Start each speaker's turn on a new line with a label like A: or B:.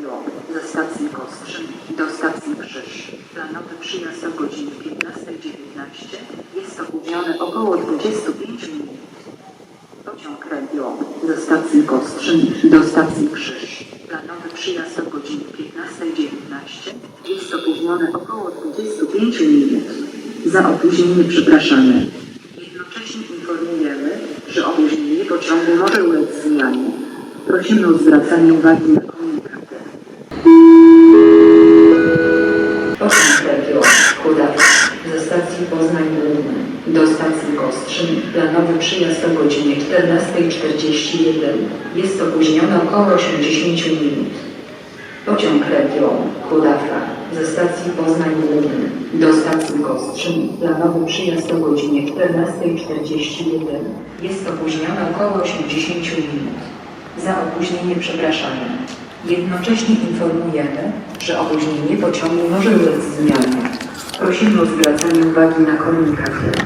A: km ze stacji Kostrzyn do stacji Krzyż. Planowy przyjazd o godzinie 15.19 jest opóźniony około 25 minut. Pociąg Regio ze stacji Kostrzyn do stacji Krzyż. Planowy przyjazd o godzinie 15.19 jest opóźniony około 25 minut. Za opóźnienie przepraszamy. Jednocześnie informujemy, że opóźnienie pociągu może ulec zmianie. Prosimy o zwracanie uwagi na ze stacji Poznań Główny do stacji Kostrzyn. Planowy przyjazd o godzinie 14.41. Jest opóźniony około 80 minut. Pociąg Regio Kudawa ze stacji Poznań Główny do stacji Kostrzyn. Planowy przyjazd o godzinie 14.41. Jest opóźniony około 80 minut. Za opóźnienie przepraszamy. Jednocześnie informujemy, że opóźnienie pociągu może ulec zmianie. Prosimy o zwracanie uwagi na komunikaty.